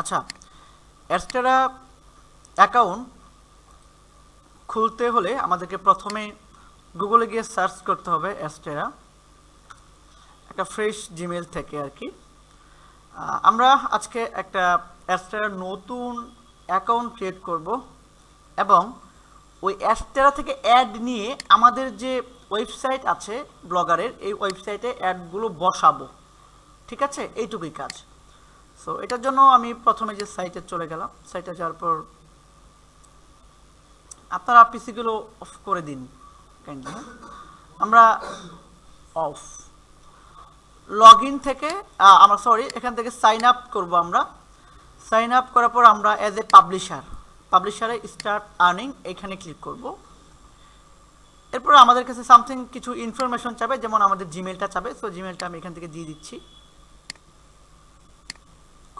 আচ্ছা অ্যাস্টেরা অ্যাকাউন্ট খুলতে হলে আমাদেরকে প্রথমে গুগলে গিয়ে সার্চ করতে হবে অ্যাস্টেরা একটা ফ্রেশ জিমেল থেকে আর কি। আমরা আজকে একটা অ্যাস্টেরা নতুন অ্যাকাউন্ট ক্রিয়েট করব এবং ওই অ্যাস্টেরা থেকে অ্যাড নিয়ে আমাদের যে ওয়েবসাইট আছে ব্লগারের, এই ওয়েবসাইটে অ্যাডগুলো বসাবো। ঠিক আছে? এইটুকুই কাজ। সো এটার জন্য আমি প্রথমে যে সাইটে চলে গেলাম সাইটে যাওয়ার পর আপনারা পিসিগুলো অফ করে দিন কাইন্ডলি আমরা অফ লগ থেকে আমরা সরি এখান থেকে সাইন আপ করব আমরা। সাইন আপ করার পর আমরা অ্যাজ এ পাবলিশার পাবলিশারে স্টার্ট আর্নিং এখানে ক্লিক করব। এরপর আমাদের কাছে সামথিং কিছু ইনফরমেশন চাবে যেমন আমাদের জিমেলটা চাবে সো জিমেলটা আমি এখান থেকে দিয়ে দিচ্ছি।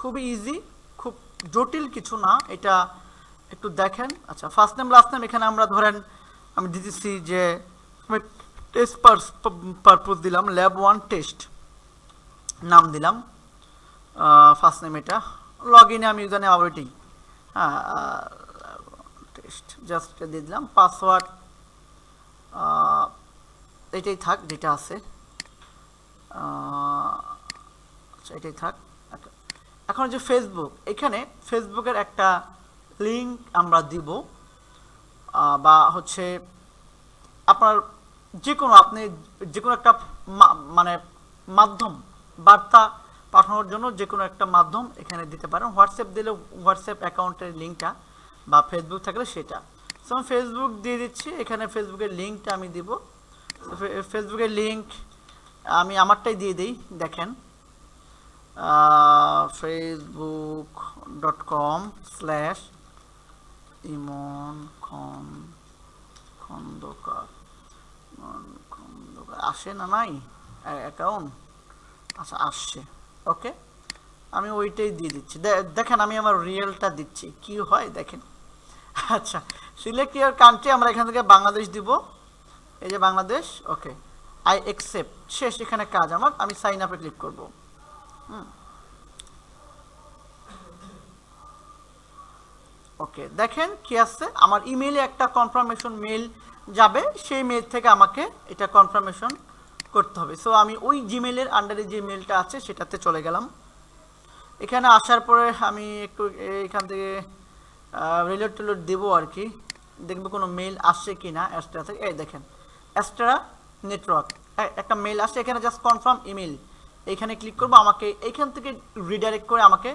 খুবই ইজি খুব জটিল কিছু না, এটা একটু দেখেন। আচ্ছা ফার্স্ট নেম লাস্ট নেম এখানে আমরা ধরেন, আমি দিতেছি যে, আমি টেস্ট পারপোজ দিলাম ল্যাব ওয়ান টেস্ট নাম দিলাম ফার্স্ট নেম এটা। লগ ইনে আমি ইউজার নেম আবার হ্যাঁ টেস্ট জাস্ট এটা দিয়ে দিলাম পাসওয়ার্ড এটাই থাক, যেটা আছে আচ্ছা এটাই থাক। এখন যে ফেসবুক এখানে ফেসবুকের একটা লিংক আমরা দিব বা হচ্ছে আপনার যে কোনো আপনি যে কোনো একটা মানে মাধ্যম, বার্তা পাঠানোর জন্য যে কোনো একটা মাধ্যম এখানে দিতে পারেন। হোয়াটসঅ্যাপ দিলে হোয়াটসঅ্যাপ অ্যাকাউন্টের লিঙ্কটা বা ফেসবুক থাকলে সেটা। সো আমি ফেসবুক দিয়ে দিচ্ছি, এখানে ফেসবুকের লিঙ্কটা আমি দিব। ফেসবুকের লিঙ্ক আমি আমারটাই দিয়ে দিই, দেখেন। Facebook dot com slash Emon Khan, Khandakar Khandakar. আসে না নাই? অ্যাকাউন্ট আচ্ছা আসছে। ওকে আমি ওইটাই দিয়ে দিচ্ছি। দেখেন, আমি আমার রিয়েলটা দিচ্ছি। কি হয়, দেখেন। আচ্ছা সিলেক্ট ইয়ার কান্ট্রি আমরা এখান থেকে বাংলাদেশ দিব। এই যে বাংলাদেশ ওকে আই একসেপ্ট শেষ, এখানে কাজ আমার। আমি সাইন আপে ক্লিক করব। ওকে দেখেন কি আছে? আমার ইমেইলে একটা কনফার্মেশন মেল যাবে, সেই মেল থেকে আমাকে এটা কনফার্মেশন করতে হবে। সো আমি ওই জিমেলের আন্ডারে যে মেলটা আছে, সেটাতে চলে গেলাম। এখানে আসার পরে আমি একটু এখান থেকে রিলেট টিলেট দেবো আর কি। দেখব কোনো মেল আসছে কি না অ্যাস্ট্রা থেকে। এই দেখেন অ্যাস্ট্রা নেটওয়ার্ক একটা মেল আসছে এখানে জাস্ট কনফার্ম ইমেল এখানে ক্লিক করব, আমাকে এইখান থেকে রিডাইরেক্ট করে আমাকে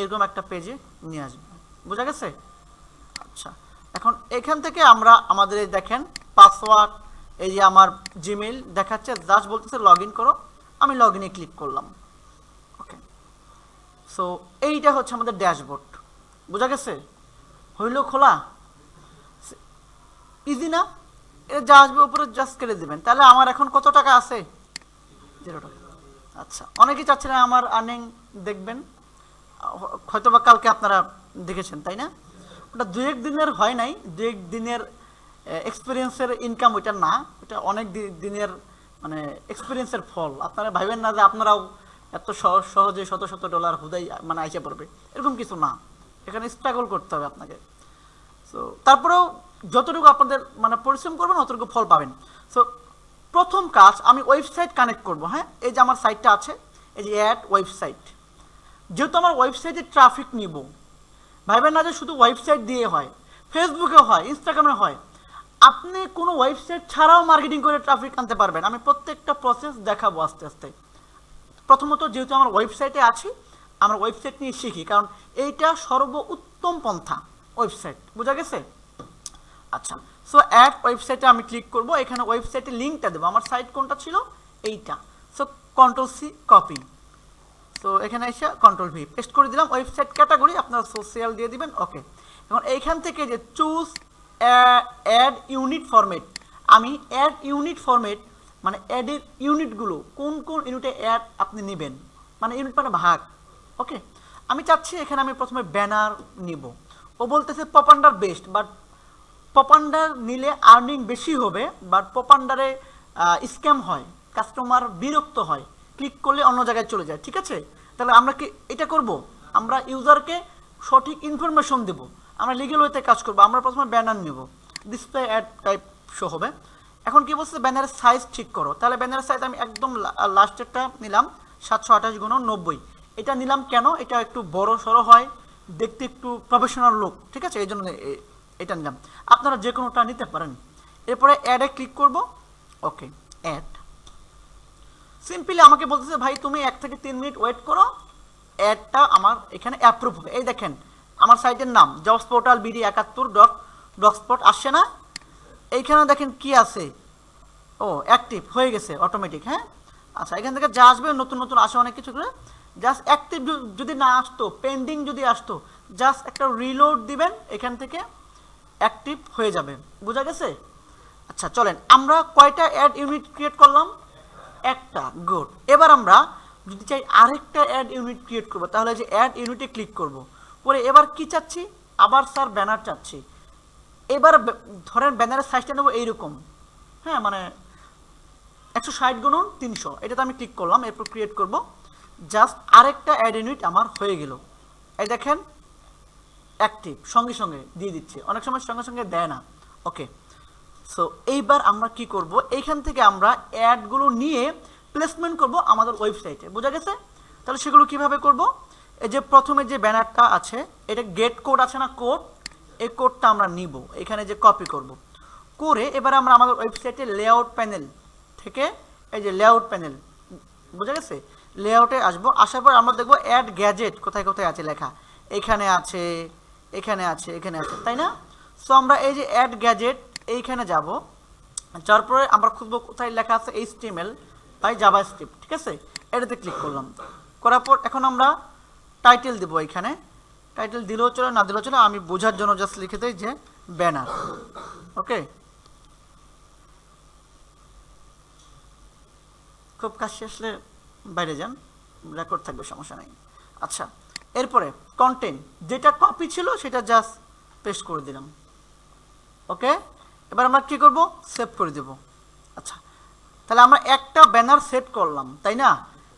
এরকম একটা পেজে নিয়ে আসবে। বোঝা গেছে? আচ্ছা এখন এখান থেকে আমরা আমাদের দেখেন পাসওয়ার্ড এই যে আমার জিমেল দেখাচ্ছে জাস্ট বলতেছে লগ করো। আমি লগ ইনে ক্লিক করলাম। ওকে সো এইটা হচ্ছে আমাদের ড্যাশবোর্ড বোঝা গেছে? হইল খোলা? ইজি না? এটা যা আসবে উপরে জাস্ট কেটে দেবেন। তাহলে আমার এখন কত টাকা আছে? জিরো টাকা। আচ্ছা অনেকেই চাচ্ছেন আমার আর্নিং দেখবেন। হয়তো বা কালকে আপনারা দেখেছেন, তাই না? ওটা দু এক দিনের হয় নাই দু এক দিনের এক্সপিরিয়েন্সের ইনকাম ওইটা না ওটা অনেক দিনের মানে এক্সপিরিয়েন্সের ফল। আপনারা ভাবেন না যে আপনারাও এত সহ- সহজে শত শত ডলার হুদাই মানে আইসা পড়বে। এরকম কিছু না। এখানে স্ট্রাগল করতে হবে আপনাকে। সো তারপরেও যতটুকু আপনাদের মানে পরিশ্রম করবেন, অতটুকু ফল পাবেন। সো প্রথম কাজ আমি ওয়েবসাইট কানেক্ট করব হ্যাঁ? এই যে আমার সাইটটা আছে, এই যে অ্যাড ওয়েবসাইট। যেহেতু আমার ওয়েবসাইটে ট্রাফিক নিব, ভাইবেন না যে শুধু ওয়েবসাইট দিয়ে হয় ফেসবুকে হয়, ইনস্টাগ্রামে হয়। আপনি কোনো ওয়েবসাইট ছাড়াও মার্কেটিং করে ট্রাফিক আনতে পারবেন। আমি প্রত্যেকটা প্রসেস দেখাবো আস্তে আস্তে। প্রথমত যেহেতু আমার ওয়েবসাইটে আছি, আমরা ওয়েবসাইট নিয়ে শিখি, কারণ এইটা সর্ব উত্তম পন্থা, ওয়েবসাইট। বোঝা গেছে? আচ্ছা সো অ্যাড ওয়েবসাইটে আমি ক্লিক করব, এখানে ওয়েবসাইটে লিঙ্কটা দেবো। আমার সাইট কোনটা ছিল? এইটা। সো কন্ট্রোল সি কপি তো এখানে এসে কন্ট্রোল ভি পেস্ট করে দিলাম। ওয়েবসাইট ক্যাটাগরি আপনারা সোশ্যাল দিয়ে দিবেন ওকে এখন এইখান থেকে যে চুজ অ্যাড ইউনিট ফরম্যাট আমি অ্যাড ইউনিট ফরম্যাট মানে অ্যাডের ইউনিটগুলো কোন কোন ইউনিটে অ্যাড আপনি নেবেন? মানে ইউনিট মানে ভাগ ওকে আমি চাচ্ছি এখানে আমি প্রথমে ব্যানার নিব। ও বলতেছে পপান্ডার বেস্ট বাট পপান্ডার নিলে আর্নিং বেশি হবে বাট পপান্ডারে স্ক্যাম হয় কাস্টমার বিরক্ত হয় ক্লিক করলে অন্য জায়গায় চলে যায়, ঠিক আছে? তাহলে আমরা কি এটা করব? আমরা ইউজারকে সঠিক ইনফরমেশন দেব, আমরা লিগেল ওয়েতে কাজ করব, আমরা প্রথমে ব্যানার নেব ডিসপ্লে অ্যাড টাইপ শো হবে। এখন কি বলছে? ব্যানারের সাইজ ঠিক করো। তাহলে ব্যানারের সাইজ আমি একদম লাস্টেরটা নিলাম, সাতশো আঠাশ গুণ নব্বই। এটা নিলাম কেন? এটা একটু বড় সড়ো হয়, দেখতে একটু প্রফেশনাল লুক ঠিক আছে? এই জন্য এটা নিলাম। আপনারা যে কোনোটা নিতে পারেন। এরপরে অ্যাডে ক্লিক করব। ওকে অ্যাড সিম্পলি আমাকে বলতেছে, ভাই, তুমি এক থেকে তিন মিনিট ওয়েট করো। অ্যাডটা আমার এখানে অ্যাপ্রুভ হবে। এই দেখেন, আমার সাইটের নাম জবস পোর্টাল বিডি একাত্তর ডট ব্লগস্পট আসছে না। এইখানে দেখেন কি আছে? ও অ্যাক্টিভ হয়ে গেছে অটোমেটিক হ্যাঁ? আচ্ছা এখান থেকে যা আসবে, নতুন নতুন, আসে অনেক কিছু করে। জাস্ট অ্যাক্টিভ যদি না আসতো পেন্ডিং যদি আসতো জাস্ট একটা রিলোড দিবেন এখান থেকে। অ্যাক্টিভ হয়ে যাবে। বোঝা গেছে? আচ্ছা চলেন, আমরা কয়টা অ্যাড ইউনিট ক্রিয়েট করলাম? একটা গুড এবার আমরা যদি চাই আরেকটা অ্যাড ইউনিট ক্রিয়েট করব, তাহলে যে অ্যাড ইউনিটে ক্লিক করব। পরে এবার কি চাচ্ছি? আবার স্যার ব্যানার চাচ্ছি। এবার ধরেন ব্যানারের সাইজটা নেব এইরকম। হ্যাঁ মানে একশো ষাট গুণন তিনশো। এটাতে আমি ক্লিক করলাম, এরপর ক্রিয়েট করব। জাস্ট আরেকটা অ্যাড ইউনিট আমার হয়ে গেল। এই দেখেন অ্যাক্টিভ সঙ্গে সঙ্গে দিয়ে দিচ্ছে। অনেক সময় সঙ্গে সঙ্গে দেয় না। ওকে সো এইবার আমরা কি করব? এইখান থেকে আমরা অ্যাডগুলো নিয়ে প্লেসমেন্ট করব আমাদের ওয়েবসাইটে বোঝা গেছে? তাহলে সেগুলো কীভাবে করব? এই যে প্রথমে যে ব্যানারটা আছে, এটা গেট কোড আছে না কোড এই কোডটা আমরা নিব। এখানে যে কপি করব। করে এবার আমরা আমাদের ওয়েবসাইটে লেআউট প্যানেল থেকে, এই যে লেআউট প্যানেল বোঝা গেছে? লেআউটে আসব। আসার পর আমরা দেখব অ্যাড গ্যাজেট কোথায় কোথায় আছে লেখা। এখানে আছে এখানে আছে এখানে আছে, তাই না? সো আমরা এই যে অ্যাড গ্যাজেট এইখানে যাব। যার পরে আমরা খুঁজবো কোথায় লেখা আছে H HTML by JavaScript ঠিক আছে? এটাতে ক্লিক করলাম। করার পর এখন আমরা টাইটেল দেবো এখানে। টাইটেল দিলেও চলে, না দিলেও চলে, আমি বোঝার জন্য জাস্ট লিখে দিই যে ব্যানার ওকে খুব কাশি আসলে বাইরে যান রেকর্ড থাকবে, সমস্যা নেই। আচ্ছা এরপরে কন্টেন্ট যেটা কপি ছিল সেটা জাস্ট পেস্ট করে দিলাম। ওকে এবার আমরা কী করব? সেভ করে দেব। আচ্ছা তাহলে আমরা একটা ব্যানার সেট করলাম, তাই না?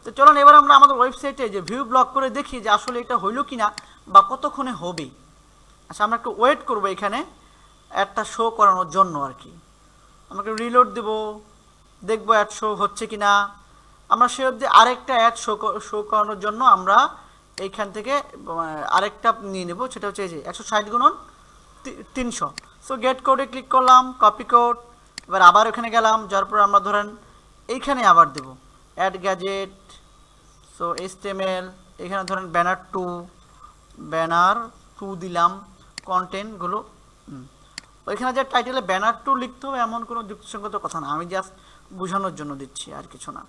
তো চলুন, এবার আমরা আমাদের ওয়েবসাইটে যে ভিউ ব্লক করে দেখি যে আসলে এটা হইল কি না বা কতক্ষণে হবে। আচ্ছা আমরা একটু ওয়েট করব এখানে, একটা শো করানোর জন্য আর কি। আমাকে রিলোড দেব, দেখব অ্যাড শো হচ্ছে কি না আমরা সে অবধি আরেকটা অ্যাড শো শো করানোর জন্য আমরা এইখান থেকে আরেকটা নিয়ে নেব, সেটা হচ্ছে এই যে একশো ষাট গুণন তিনশো। সো গেট কোডে ক্লিক করলাম কপি কোড এবার আবার ওখানে গেলাম, যার পর আমরা ধরেন এইখানে আবার দেব। অ্যাড গ্যাজেট সো এসটিএমএল এখানে ধরেন ব্যানার টু ব্যানার টু দিলাম কন্টেন্টগুলো ওইখানে যে টাইটেলে ব্যানার টু লিখতে হবে, এমন কোনো যুক্তিসঙ্গত কথা না, আমি জাস্ট বোঝানোর জন্য দিচ্ছি আর কিছু না।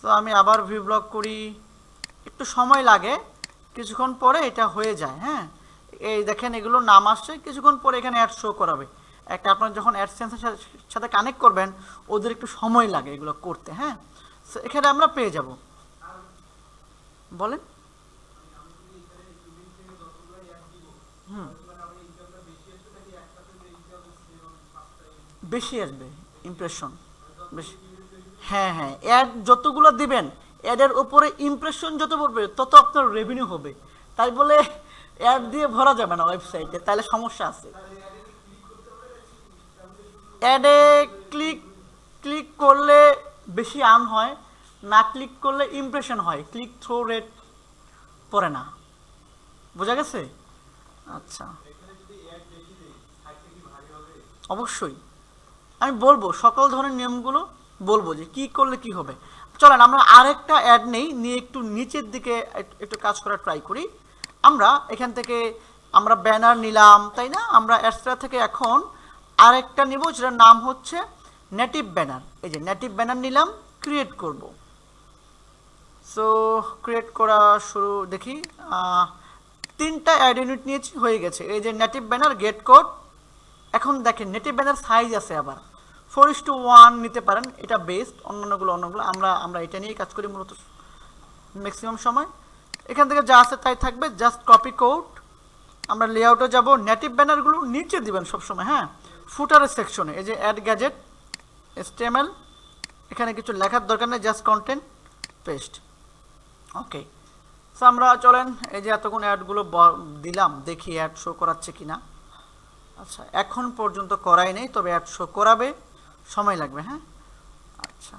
তো আমি আবার ভিউ ব্লক করি, একটু সময় লাগে কিছুক্ষণ পরে এটা হয়ে যায় হ্যাঁ? এই দেখেন এগুলো নাম আসছে, কিছুক্ষণ পরে এখানে অ্যাড শো করাবে। একটা আপনার যখন অ্যাডসেন্সের সাথে কানেক্ট করবেন, ওদের একটু সময় লাগে এগুলো করতে হ্যাঁ? এখানে আমরা পেয়ে যাব। বলেন? হুম। বেশি আসবে ইমপ্রেশন বেশি হ্যাঁ হ্যাঁ অ্যাড যতগুলো দিবেন অ্যাডের উপরে ইমপ্রেশন যত পড়বে, তত আপনার রেভিনিউ হবে। তাই বলে অ্যাড দিয়ে ভরা যাবে না ওয়েবসাইটে তাহলে সমস্যা আছে। অ্যাডে ক্লিক ক্লিক করলে বেশি আর্ন হয়, না ক্লিক করলে ইমপ্রেশন হয়। ক্লিক থ্রো রেট পড়ে না। বোঝা গেছে? আচ্ছা। অবশ্যই। আমি বলব, সকল ধরনের নিয়মগুলো বলব যে কি করলে কি হবে। চলেন, আমরা আরেকটা অ্যাড নেই, নিয়ে একটু নিচের দিকে একটু কাজ করার ট্রাই করি। আমরা এখান থেকে, আমরা ব্যানার নিলাম, তাই না? আমরা অ্যাডসটা থেকে এখন আরেকটা নিব, যেটার নাম হচ্ছে নেটিভ ব্যানার এই যে নেটিভ ব্যানার নিলাম ক্রিয়েট করব। সো ক্রিয়েট করা শুরু, দেখি তিনটা অ্যাড ইউনিট নিয়েছি, হয়ে গেছে। এই যে নেটিভ ব্যানার গেট কোড এখন দেখেন নেটিভ ব্যানার সাইজ আছে আবার। ফোর ইস টু ওয়ান নিতে পারেন। এটা বেস্ট অন্যান্যগুলো অন্যগুলো আমরা আমরা এটা নিয়েই কাজ করি মূলত ম্যাক্সিমাম সময়। এখান থেকে যা আছে তাই থাকবে জাস্ট কপি কোড আমরা লেআউটে যাব নেটিভ ব্যানারগুলো নিচে দিবেন সবসময় হ্যাঁ? ফুটারের সেকশনে এই যে অ্যাড গ্যাজেট এসটিএমএল এখানে কিছু লেখার দরকার নেই just content paste okay so আমরা চলেন, এই যে এতক্ষণ অ্যাডগুলো দিলাম, দেখি অ্যাড শো করাচ্ছে কিনা। আচ্ছা এখন পর্যন্ত করাই নেই, তবে অ্যাড শো করাবে। সময় লাগবে হ্যাঁ? আচ্ছা।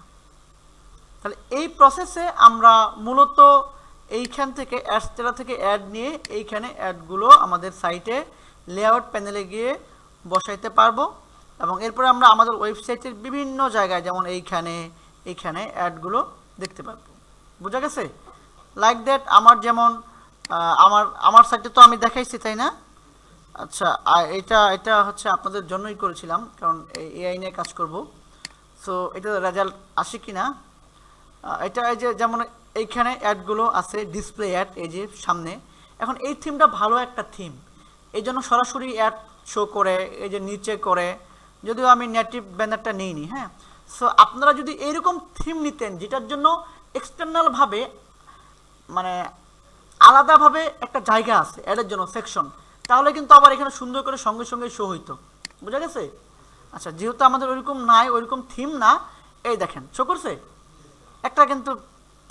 তাহলে এই প্রসেসে আমরা মূলত এইখান থেকে অ্যাডস্টেরা থেকে অ্যাড নিয়ে এইখানে অ্যাডগুলো আমাদের সাইটে লেআউট প্যানেলে গিয়ে বসাইতে পারব। এবং এরপরে আমরা আমাদের ওয়েবসাইটের বিভিন্ন জায়গায়, যেমন এইখানে এইখানে অ্যাডগুলো দেখতে পারব। বোঝা গেছে? লাইক দ্যাট আমার যেমন আমার আমার সাইটে তো আমি দেখাইছি, তাই না? আচ্ছা এটা এটা হচ্ছে আপনাদের জন্যই করেছিলাম, কারণ এই এআই নিয়ে কাজ করব। সো এটা রেজাল্ট আসে কি না এটা এই যে, যেমন এইখানে অ্যাডগুলো আছে ডিসপ্লে অ্যাড এই যে সামনে। এখন এই থিমটা ভালো একটা থিম এই জন্য সরাসরি অ্যাড শো করে, এই যে নিচে করে। যদিও আমি নেটিভ ব্যানারটা নিইনি হ্যাঁ? সো আপনারা যদি এইরকম থিম নিতেন, যেটার জন্য এক্সটার্নালভাবে মানে আলাদাভাবে একটা জায়গা আছে অ্যাডের জন্য সেকশন তাহলে কিন্তু আবার এখানে সুন্দর করে সঙ্গে সঙ্গে শো হইতো। বুঝা গেছে? আচ্ছা যেহেতু আমাদের ওইরকম নাই, ওইরকম থিম না, এই দেখেন শো করছে? একটা কিন্তু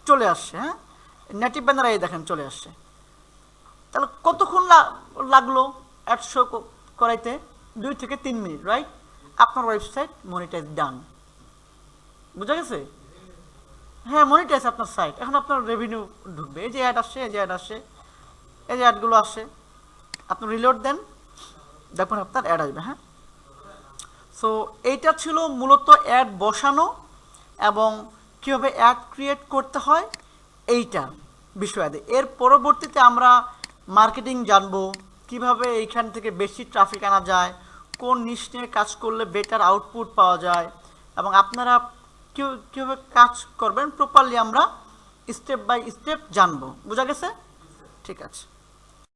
চলে আসছে হ্যাঁ? নেটিভ ব্যানার এই দেখেন চলে আসছে। তাহলে কতক্ষণ লাগল অ্যাড শো করাইতে? দুই থেকে তিন মিনিট রাইট আপনার ওয়েবসাইট মনিটাইজ ডান বুঝা গেছে? হ্যাঁ মনিটাইজ আপনার সাইট এখন আপনার রেভিনিউ ঢুকবে। এই যে অ্যাড আসছে, এই যে অ্যাড আসছে, এই যে অ্যাডগুলো আসছে। আপনি রিলোড দেন দেখুন আপনার অ্যাড আসবে হ্যাঁ? সো এইটা ছিল মূলত অ্যাড বসানো এবং কীভাবে অ্যাড ক্রিয়েট করতে হয়, এইটা বিষয়াদি এর পরবর্তীতে আমরা মার্কেটিং জানব, কীভাবে এইখান থেকে বেশি ট্রাফিক আনা যায়, কোন নিশ নিয়ে কাজ করলে বেটার আউটপুট পাওয়া যায়, এবং আপনারা কীভাবে কাজ করবেন প্রপারলি আমরা স্টেপ বাই স্টেপ জানব। বোঝা গেছে? ঠিক আছে।